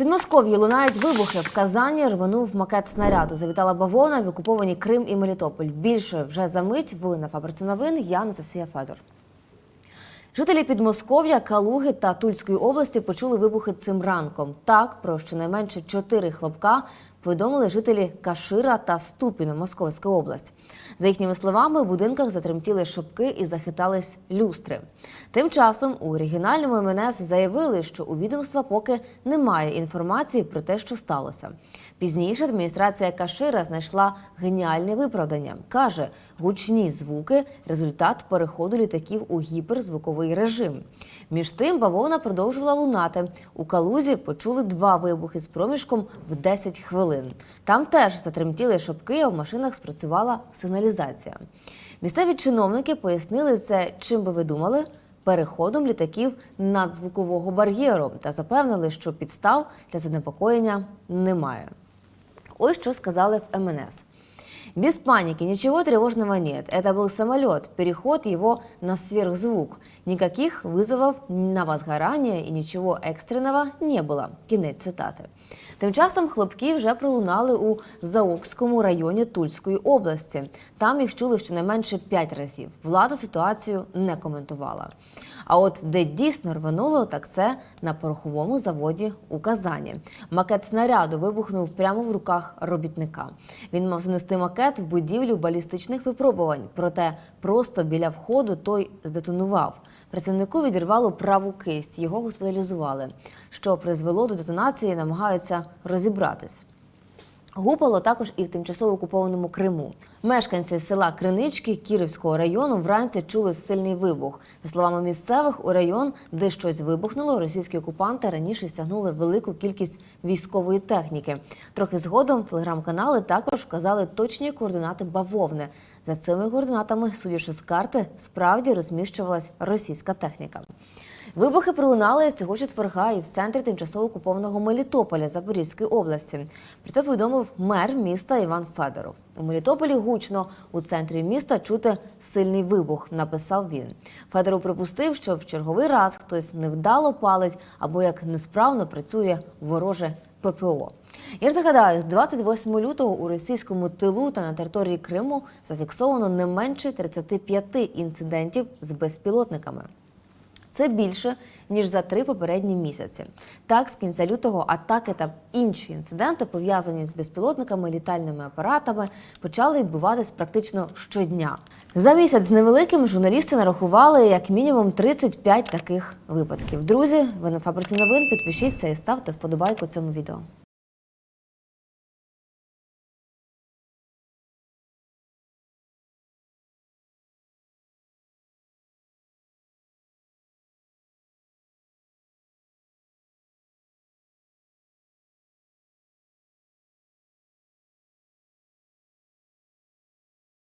Підмосков'ї лунають вибухи. В Казані рванув макет снаряду. Завітала бавона в окуповані Крим і Мелітополь. Більше вже за мить ви на фабриці новин. Я Анастасія Федор. Жителі Підмосков'я, Калуги та Тульської області почули вибухи цим ранком. Так, про щонайменше чотири хлопка повідомили жителі Кашира та Ступіно, Московська область. За їхніми словами, у будинках затремтіли шибки і захитались люстри. Тим часом у оригінальному МНС заявили, що у відомства поки немає інформації про те, що сталося. Пізніше адміністрація Кашира знайшла геніальне виправдання. Каже, гучні звуки результат переходу літаків у гіперзвуковий режим. Між тим бавовна продовжувала лунати. У Калузі почули два вибухи з проміжком в 10 хвилин. Там теж затремтіли шапки, а в машинах спрацювала сигналізація. Місцеві чиновники пояснили це, чим би ви думали, переходом літаків надзвукового бар'єру та запевнили, що підстав для занепокоєння немає. Ось що сказали в МНС. Без паники, ничего тревожного нет. Это был самолет, переход его на сверхзвук. Никаких вызовов на возгорание и ничего экстренного не було. Кінець цитати. Тим часом хлопки вже пролунали у Заокському районі Тульської області. Там їх чули щонайменше п'ять разів. Влада ситуацію не коментувала. А от де дійсно рвануло, так це на пороховому заводі у Казані. Макет снаряду вибухнув прямо в руках робітника. Він мав занести макет в будівлю балістичних випробувань, проте просто біля входу той здетонував. Працівнику відірвало праву кисть, його госпіталізували. Що призвело до детонації, намагаються розібратись. Гупало також і в тимчасово окупованому Криму. Мешканці села Кринички Кіровського району вранці чули сильний вибух. За словами місцевих, у район, де щось вибухнуло, російські окупанти раніше стягнули велику кількість військової техніки. Трохи згодом телеграм-канали також вказали точні координати бавовни. За цими координатами, судячи з карти, справді розміщувалась російська техніка. Вибухи пролунали цього четверга і в центрі тимчасово окупованого Мелітополя Запорізької області. Про це повідомив мер міста Іван Федоров. У Мелітополі гучно у центрі міста чути сильний вибух, написав він. Федоров припустив, що в черговий раз хтось невдало палить або як несправно працює вороже ППО. Я ж нагадаю, з 28 лютого у російському тилу та на території Криму зафіксовано не менше 35 інцидентів з безпілотниками. Це більше ніж за три попередні місяці. Так, з кінця лютого атаки та інші інциденти, пов'язані з безпілотниками, літальними апаратами, почали відбуватись практично щодня. За місяць з невеликим журналісти нарахували як мінімум 35 таких випадків. Друзі, ви на фабриці новин. Підпишіться і ставте вподобайку цьому відео.